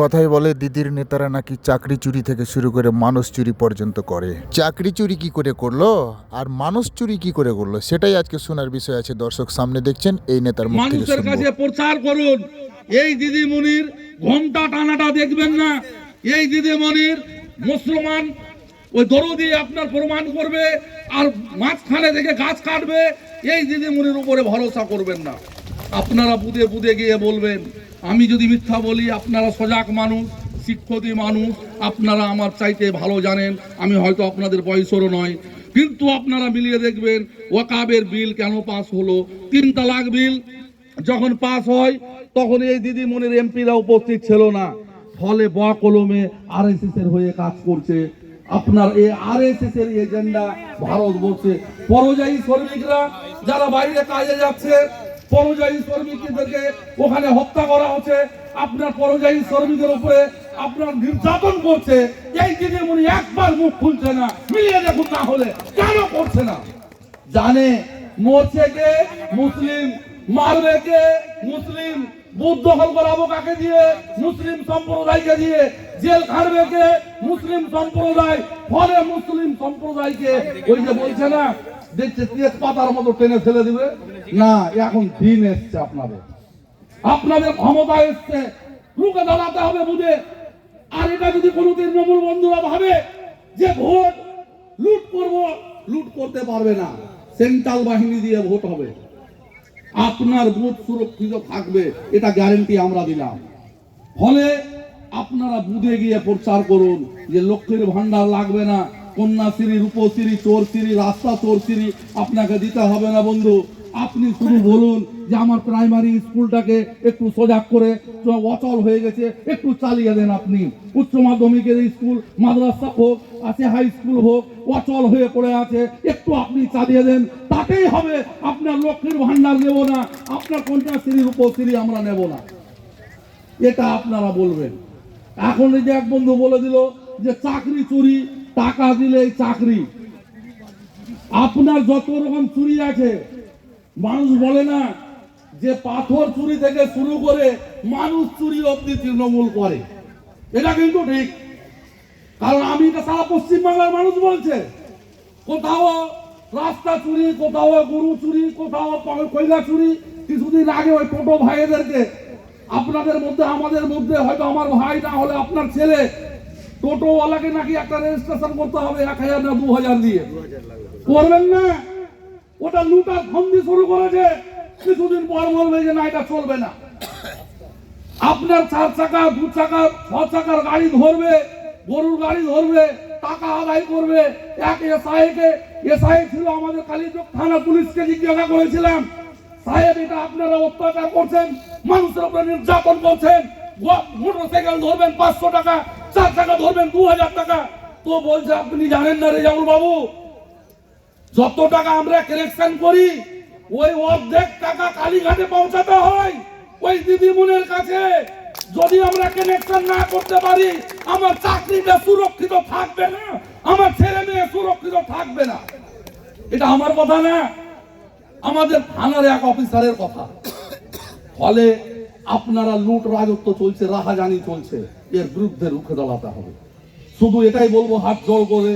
কথাই বলে দিদির নেতারা নাকি চাকরি চুরি থেকে শুরু করে মানুষ চুরি পর্যন্ত করে। চাকরি চুরি কি করে করল? আর মানুষ চুরি কি করে করল? সেটাই আজকে শোনার বিষয় আছে। দর্শক সামনে দেখছেন এই নেতার মুখ থেকে মানুষের কাছে প্রচার করুন। এই দিদিমণির ঘণ্টা টানাটা দেখবেন না। এই দিদিমণির মুসলমান ওই দরদি আপনার প্রমাণ করবে আর মাঝখানে থেকে গাছ কাটবে। এই দিদিমণির উপরে ভরসা করবেন না। আপনারা বুদে বুদে গিয়ে বলবেন, আমি যদি মিথ্যা বলি, আপনারা সজাগ মানুষ শিক্ষিত মানুষ, আপনারা আমার চাইতে ভালো জানেন, আমি হয়তো আপনাদের বয়সেরও নয়। কিন্তু আপনারা মিলিয়ে দেখবেন, ওয়াকাবের বিল কেন পাস হলো? তিন তালাক বিল যখন পাস হয়, তখন এই দিদিমণির এমপিরা উপস্থিত ছিল না। ফলে ব কলমে আরএসএস এর হয়ে কাজ করছে। আপনার এই আরএসএস এর এজেন্ডা ভারতবর্ষে। পরযায়ী শ্রমিকরা যারা বাইরে কাজে যাচ্ছে পরযায়ী শ্রমিকদেরকে ওখানে হত্যা করা হচ্ছে। আপনার পরযায়ী শ্রমিকের উপরে আপনার নির্যাতন করছে। এই দিদিমণি একবার মুখ খুলছে না। মিলিয়ে দেখুন না হলে কেন করছে না? জানে মরছে কে? মুসলিম মারবে কে? মুসলিম বুদ্ধ দখল করাবো কাকে দিয়ে? মুসলিম সম্প্রদায়কে দিয়ে জেল খাটবে কে? মুসলিম সম্প্রদায় ফলে মুসলিম সম্প্রদায়কে। ওই যে বলছে না দেখছে তেজ পাতার মতো টেনে ফেলে দিবে? না, এখন দিন এসছে আপনাদের। আপনাদের ক্ষমতা এসছে। রুখে দাঁড়াতে হবে বুঝে আর এটা যদি কোনো তৃণমূল বন্ধুরা ভাবে যে ভোট লুট করব, লুট করতে পারবে না। সেন্ট্রাল বাহিনী দিয়ে ভোট হবে। আপনার বুথ সুরক্ষিত থাকবে, এটা গ্যারেন্টি আমরা দিলাম। ফলে আপনারা বুধে গিয়ে প্রচার করুন যে লক্ষ্মীর ভান্ডার লাগবে না। কন্যাশ্রী রূপশ্রী চোরশ্রী রাস্তা চোরশ্রী আপনাকে দিতে হবে না বন্ধু। আপনি শুধু বলুন যে আমার প্রাইমারি স্কুলটাকে একটু সজাগ করে অচল হয়ে গেছে, একটু চালিয়ে দেন আপনি। উচ্চ মাধ্যমিকের স্কুল, মাদ্রাসা হোক, আছে হাই স্কুল হোক, অচল হয়ে পড়ে আছে, একটু আপনি চালিয়ে দেন, তাতেই হবে। আপনার লক্ষ্মীর ভান্ডার নেব না, আপনার কন্যাশ্রী রূপশ্রী আমরা নেব না। এটা আপনারা বলবেন। এখন এই যে এক বন্ধু বলে দিল যে চাকরি চুরি টাকা দিলেই চাকরি। আপনার যত রকম চুরি আছে, মানুষ বলে না যে পাথর চুরি থেকে শুরু করে মানুষ চুরি অব্দি তৃণমূল করে। এটা কিন্তু ঠিক। কারণ আমি এটা সারা পশ্চিমবাংলার মানুষ বলছে। কোথাও রাস্তা চুরি, কোথাও গরু চুরি, কোথাও কয়লা চুরি, কিছুদিন আগে ওই টোটো ভাইদেরকে আপনাদের মধ্যে, আমাদের মধ্যে হয়তো আমার ভাই না হলে আপনার ছেলে টোটোওয়ালাকে নাকি একটা রেজিস্ট্রেশন করতে হবে এক হাজার না দু হাজার দিয়ে। করবেন না, ওটা লুটার ফন্দি শুরু করেছে, কিছুদিন পর বলবে যে না, এটা চলবে না। আপনার চার চাকা, দু চাকা, ছ চাকার গাড়ি ধরবে, গরুর গাড়ি ধরবে, টাকা আদায় করবে, এক এসআইকে, এসআই ছিল আমাদের কালীচক থানা পুলিশকে জিজ্ঞাসা করেছিলাম, সাহেব, এটা আপনারা অত্যাচার করছেন, মানুষের উপরে নির্যাতন করছেন মোটরসাইকেল ধরবেন পাঁচশো টাকা চার টাকা ধরবেন, দু হাজার টাকা। তো বলছে, আপনি জানেন না রেজাউল বাবু, যত টাকা আমরা কালেকশন করি, ওই অর্ধেক টাকা কালীঘাটে পৌঁছাতে হয় ওই দিদিমণির কাছে। যদি আমরা কানেকশন না করতে পারি, আমার চাকরিটা সুরক্ষিত থাকবে না, আমার ছেলে মেয়ে সুরক্ষিত থাকবে না। এটা আমার কথা না, আমাদের থানার এক অফিসারের কথা। ফলে আপনারা লুট রাজত্ব চলছে রাহাজানি চলছে এর বিরুদ্ধে রুখে দাঁড়াতে হবে। শুধু এটাই বলব হাত জোড় করে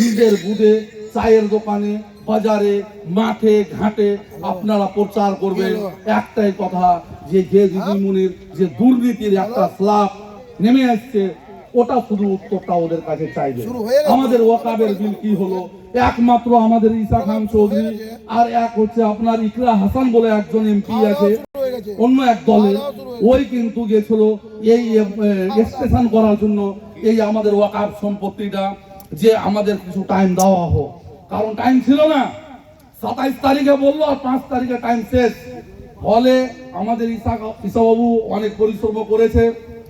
নিজের বুধে চায়ের দোকানে বাজারে মাঠে ঘাটে আপনারা প্রচার করবেন। একটাই কথা যে যে দিদিমণির যে দুর্নীতির একটা স্লাপ নেমে আসছে ওটা শুধু উত্তরটা ওদের কাছে চাইবে। আমাদের ওয়াকাবের বিল কি হলো? একমাত্র আমাদের ঈসা খান চৌধুরী আর এক হচ্ছে আপনার ইকরা হাসান বলে একজন এমপি আছে। অন্য এক দলে ওই কিন্তু গেছিল এই এক্সটেনশন করার জন্য এই আমাদের ওয়াকাব সম্পত্তিটা যে আমাদের কিছু টাইম দেওয়া হোক। কারণ টাইম ছিল না। সাতাইশ তারিখে বলল আর পাঁচ তারিখে টাইম শেষ। ফলে আমাদের ঈশা ঈশাবাবু অনেক পরিশ্রম করেছে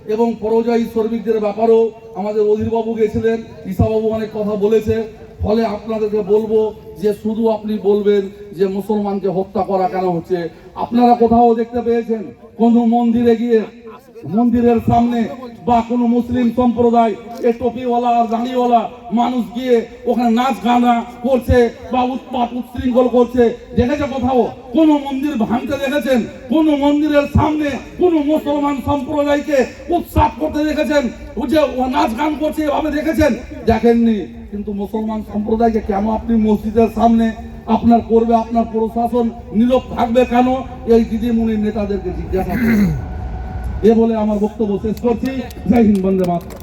এবং পরজয়ী শ্রমিকদের ব্যাপারেও আমাদের অধীরবাবু গেছিলেন। ঈশাবাবু অনেক কথা বলেছে। ফলে আপনাদেরকে বলব যে শুধু আপনি বলবেন যে মুসলমানকে হত্যা করা কেন হচ্ছে? আপনারা কোথাও দেখতে পেয়েছেন? কোন মন্দিরে গিয়ে, মন্দিরের সামনে বা কোনো মুসলিম সম্প্রদায়, এ টপিওয়ালা আর দাঁড়িওয়ালা মানুষ গিয়ে ওখানে নাচ গানা করছে বা উৎপাত উচ্ছৃঙ্খল করছে, দেখেছে কোথাও? কোন মন্দির ভাঙতে দেখেছেন? কোন মন্দিরের সামনে কোন মুসলমান সম্প্রদায়কে উৎসাহ করতে দেখেছেন? যে নাচ গান করছে, এভাবে দেখেছেন? দেখেননি। কিন্তু মুসলমান সম্প্রদায়কে কেন আপনি মসজিদের সামনে আপনার করবে, আপনার প্রশাসন নীরব থাকবে কেন? এই দিদিমণির নেতাদেরকে জিজ্ঞাসা এ বলে আমার বক্তব্য শেষ করছি। জয় হিন্দ, বন্দে মাতরম।